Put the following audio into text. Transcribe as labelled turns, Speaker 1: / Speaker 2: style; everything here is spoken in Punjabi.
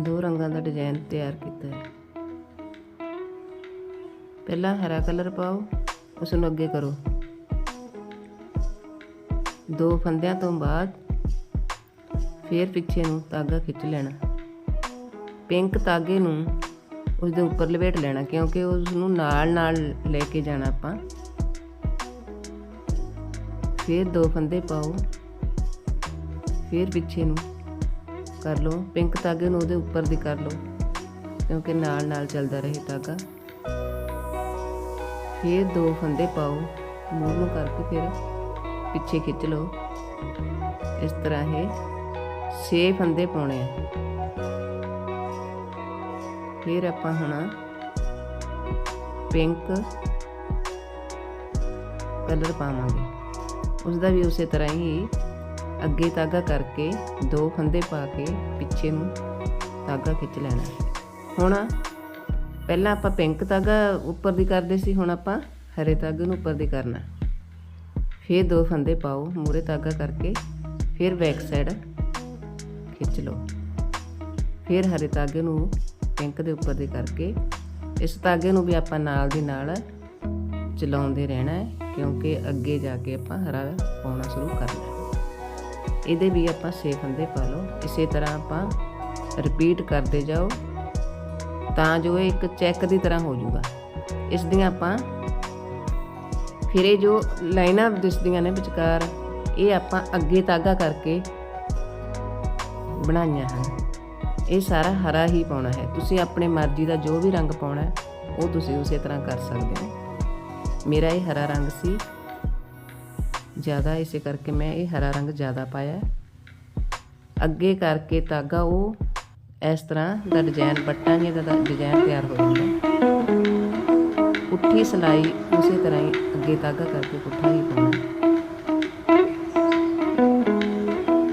Speaker 1: ਦੋ ਰੰਗਾਂ ਦਾ ਡਿਜ਼ਾਈਨ ਤਿਆਰ ਕੀਤਾ ਹੈ। ਪਹਿਲਾਂ ਹਰਾ ਕਲਰ ਪਾਓ ਉਸ ਨੂੰ ਅੱਗੇ ਕਰੋ। ਦੋ ਫੰਦਿਆਂ ਤੋਂ ਬਾਅਦ ਫੇਰ ਪਿੱਛੇ ਨੂੰ ਧਾਗਾ ਖਿੱਚ ਲੈਣਾ। ਪਿੰਕ ਧਾਗੇ ਨੂੰ ਉਸ ਦੇ ਉੱਪਰ ਲਪੇਟ ਲੈਣਾ, ਕਿਉਂਕਿ ਉਸ ਨੂੰ ਨਾਲ ਨਾਲ ਲੈ ਕੇ ਜਾਣਾ ਆਪਾਂ। ਫਿਰ ਦੋ ਫੰਦੇ ਪਾਓ। ਫਿਰ ਪਿੱਛੇ ਨੂੰ ਕਰ ਲਓ। ਪਿੰਕ ਧਾਗੇ ਨੂੰ ਉਹਦੇ ਉੱਪਰ ਦੀ ਕਰ ਲਓ। ਕਿਉਂਕਿ ਨਾਲ ਨਾਲ ਚੱਲਦਾ ਰਹੇ ਧਾਗਾ। ਫਿਰ ਦੋ ਫੰਦੇ ਪਾਓ। ਮੂੰਹ ਨੂੰ ਕਰਕੇ ਫਿਰ ਪਿੱਛੇ ਖਿੱਚ ਲਓ। ਇਸ ਤਰ੍ਹਾਂ ਇਹ 6 ਫੰਦੇ ਪਾਉਣੇ ਆ। ਫਿਰ ਆਪਾਂ ਹੁਣ ਪਿੰਕ ਕਲਰ ਪਾਵਾਂਗੇ। ਉਸ ਦਾ ਵੀ ਉਸੇ ਤਰ੍ਹਾਂ ਹੀ ਅੱਗੇ ਧਾਗਾ ਕਰਕੇ ਦੋ ਫੰਦੇ ਪਾ ਕੇ ਪਿੱਛੇ ਨੂੰ ਧਾਗਾ ਖਿੱਚ ਲੈਣਾ। ਹੁਣ ਪਹਿਲਾਂ ਆਪਾਂ ਪਿੰਕ ਧਾਗਾ ਉੱਪਰ ਦੀ ਕਰਦੇ ਸੀ, ਹੁਣ ਆਪਾਂ ਹਰੇ ਧਾਗੇ ਨੂੰ ਉੱਪਰ ਦੀ ਕਰਨਾ। ਫਿਰ ਦੋ ਫੰਦੇ ਪਾਓ ਮੂਰੇ ਧਾਗਾ ਕਰਕੇ ਫਿਰ ਬੈਕ ਸਾਈਡ ਖਿੱਚ ਲਓ। ਫਿਰ ਹਰੇ ਧਾਗੇ ਨੂੰ ਪਿੰਕ ਦੇ ਉੱਪਰ ਦੀ ਕਰਕੇ ਇਸ ਧਾਗੇ ਨੂੰ ਵੀ ਆਪਾਂ ਨਾਲ ਦੀ ਨਾਲ ਚਲਾਉਂਦੇ ਰਹਿਣਾ ਹੈ, ਕਿਉਂਕਿ ਅੱਗੇ ਜਾ ਕੇ ਆਪਾਂ ਹਰਾ ਪਾਉਣਾ ਸ਼ੁਰੂ ਕਰਨਾ ਹੈ ਇਹਦੇ ਵੀ ਆਪਾਂ 6 ਫੰਦੇ ਪਾ ਲਓ। ਇਸੇ ਤਰ੍ਹਾਂ ਆਪਾਂ ਰਿਪੀਟ ਕਰਦੇ ਜਾਓ। ਤਾਂ ਜੋ ਇਹ ਇੱਕ ਚੈੱਕ ਦੀ ਤਰ੍ਹਾਂ ਹੋ ਜਾਊਗਾ। ਇਸ ਦੀਆਂ ਆਪਾਂ ਫਿਰ ਇਹ ਜੋ ਲਾਈਨਾਂ ਦਿਸਦੀਆਂ ਨੇ ਵਿਚਕਾਰ, ਇਹ ਆਪਾਂ ਅੱਗੇ ਤਾਗਾ ਕਰਕੇ ਬਣਾਈਆਂ ਹਨ। ਇਹ ਸਾਰਾ ਹਰਾ ਹੀ ਪਾਉਣਾ ਹੈ। ਤੁਸੀਂ ਆਪਣੇ ਮਰਜ਼ੀ ਦਾ ਜੋ ਵੀ ਰੰਗ ਪਾਉਣਾ ਹੈ, ਉਹ ਤੁਸੀਂ ਉਸੇ ਤਰ੍ਹਾਂ ਕਰ ਸਕਦੇ ਹੋ। ਮੇਰਾ ਇਹ ਹਰਾ ਰੰਗ ਸੀ। ਜ਼ਿਆਦਾ ਇਸੇ ਕਰਕੇ ਮੈਂ ਇਹ ਹਰਾ ਰੰਗ ਜ਼ਿਆਦਾ ਪਾਇਆ ਅੱਗੇ ਕਰਕੇ ਤਾਗਾ ਉਹ ਇਸ ਤਰ੍ਹਾਂ ਦਾ ਡਿਜ਼ਾਈਨ ਬੱਟਾਂ ਜਿਹਾ ਦਾ ਡਿਜ਼ਾਈਨ ਤਿਆਰ ਹੋ ਜਾਂਦਾ ਪੁੱਠੀ ਸਲਾਈ ਉਸੇ ਤਰ੍ਹਾਂ ਹੀ ਅੱਗੇ ਤਾਗਾ ਕਰਕੇ ਪੁੱਠਾ ਹੀ ਪਾਉਣਾ